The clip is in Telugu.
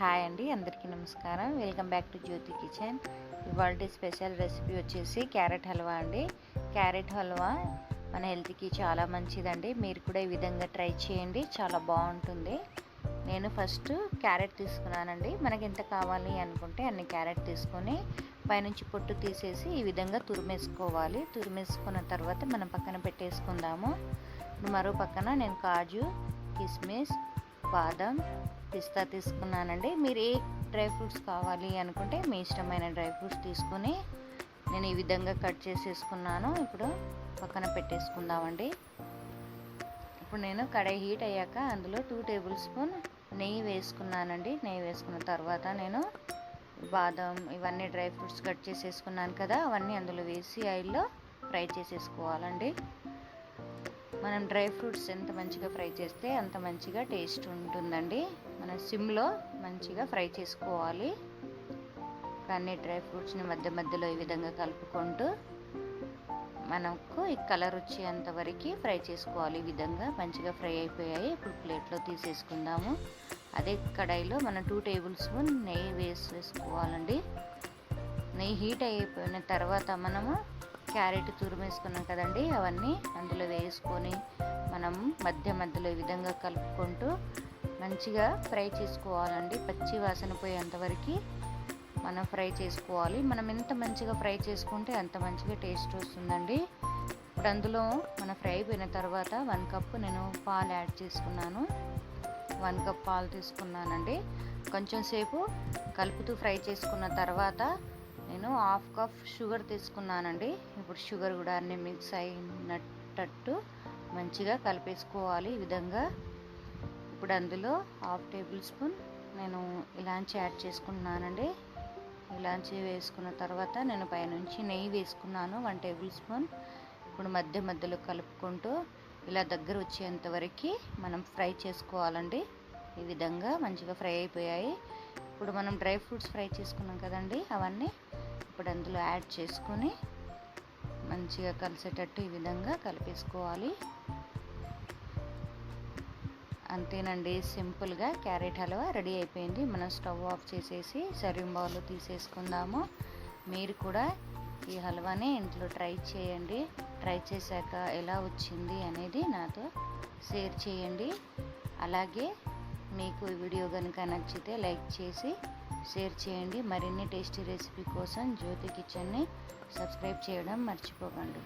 హాయ్ అండి అందరికీ నమస్కారం. Welcome back to Jyothi kitchen. ఇవాళ స్పెషల్ రెసిపీ వచ్చేసి క్యారెట్ హల్వా అండి. క్యారెట్ హల్వా మన హెల్త్కి చాలా మంచిదండి. మీరు కూడా ఈ విధంగా ట్రై చేయండి చాలా బాగుంటుంది. నేను ఫస్ట్ క్యారెట్ తీసుకున్నానండి. మనకి ఎంత కావాలి అనుకుంటే అన్ని క్యారెట్ తీసుకొని పైనుంచి పొట్టు తీసేసి ఈ విధంగా తురిమేసుకోవాలి. తురిమేసుకున్న తర్వాత మనం పక్కన పెట్టేసుకుందాము. మరో పక్కన నేను కాజు కిస్మిస్ బాదం పిస్తా తీసుకున్నానండి. మీరు ఏ డ్రై ఫ్రూట్స్ కావాలి అనుకుంటే మీ ఇష్టమైన డ్రై ఫ్రూట్స్ తీసుకొని నేను ఈ విధంగా కట్ చేసేసుకున్నాను. ఇప్పుడు పక్కన పెట్టేసుకుందామండి. ఇప్పుడు నేను కడాయి హీట్ అయ్యాక అందులో టూ టేబుల్ స్పూన్ నెయ్యి వేసుకున్నానండి. నెయ్యి వేసుకున్న తర్వాత నేను బాదం ఇవన్నీ డ్రై ఫ్రూట్స్ కట్ చేసేసుకున్నాను కదా అవన్నీ అందులో వేసి ఆయిల్లో ఫ్రై చేసేసుకోవాలండి. మనం డ్రై ఫ్రూట్స్ ఎంత మంచిగా ఫ్రై చేస్తే అంత మంచిగా టేస్ట్ ఉంటుందండి. మన సిమ్లో మంచిగా ఫ్రై చేసుకోవాలి. అన్ని డ్రై ఫ్రూట్స్ని మధ్య మధ్యలో ఈ విధంగా కలుపుకుంటూ మనకు ఈ కలర్ వచ్చేంత వరకు ఫ్రై చేసుకోవాలి. ఈ విధంగా మంచిగా ఫ్రై అయిపోయాయి. ఇప్పుడు ప్లేట్లో తీసేసుకుందాము. అదే కడాయిలో మనం టూ టేబుల్ స్పూన్ నెయ్యి వేసి వేసుకోవాలండి. నెయ్యి హీట్ అయిపోయిన తర్వాత మనము క్యారెట్ తురిమేసుకున్నాం కదండి. అవన్నీ అందులో వేసుకొని మనం మధ్య మధ్యలో ఈ విధంగా కలుపుకుంటూ మంచిగా ఫ్రై చేసుకోవాలండి. పచ్చి వాసన పోయేంతవరకు మనం ఫ్రై చేసుకోవాలి. మనం ఎంత మంచిగా ఫ్రై చేసుకుంటే అంత మంచిగా టేస్ట్ వస్తుందండి. ఇప్పుడు అందులో మన ఫ్రై అయిపోయిన తర్వాత వన్ కప్ నేను పాలు యాడ్ చేసుకున్నాను. వన్ కప్ పాలు తీసుకున్నానండి. కొంచెం సేపు కలుపుతూ ఫ్రై చేసుకున్న తర్వాత నేను హాఫ్ కప్ షుగర్ తీసుకున్నానండి. ఇప్పుడు షుగర్ కూడా అన్నీ మిక్స్ అయినట్టు మంచిగా కలిపేసుకోవాలి. ఈ విధంగా ఇప్పుడు అందులో హాఫ్ టేబుల్ స్పూన్ నేను ఇలాంచి యాడ్ చేసుకున్నానండి ఇలాంచి వేసుకున్న తర్వాత నేను పైనుంచి నెయ్యి వేసుకున్నాను వన్ టేబుల్ స్పూన్. ఇప్పుడు మధ్య మధ్యలో కలుపుకుంటూ ఇలా దగ్గర వచ్చేంత వరకు మనం ఫ్రై చేసుకోవాలండి. ఈ విధంగా మంచిగా ఫ్రై అయిపోయాయి. ఇప్పుడు మనం డ్రై ఫ్రూట్స్ ఫ్రై చేసుకున్నాం కదండి అవన్నీ ఇప్పుడు అందులో యాడ్ చేసుకొని మంచిగా కలిసేటట్టు ఈ విధంగా కలిపేసుకోవాలి. అంతేనండి. సింపుల్గా క్యారెట్ హల్వా రెడీ అయిపోయింది. మనం స్టవ్ ఆఫ్ చేసేసి సర్వింగ్ బౌల్ తీసేసుకుందాము. మీరు కూడా ఈ హల్వాని ఇంట్లో ట్రై చేయండి. ట్రై చేశాక ఎలా వచ్చింది అనేది నాతో షేర్ చేయండి. అలాగే మీకు ఈ వీడియో కనుక నచ్చితే లైక్ చేసి షేర్ చేయండి. మరిన్ని టేస్టీ రెసిపీ కోసం జ్యోతి కిచెన్ని సబ్స్క్రైబ్ చేయడం మర్చిపోకండి.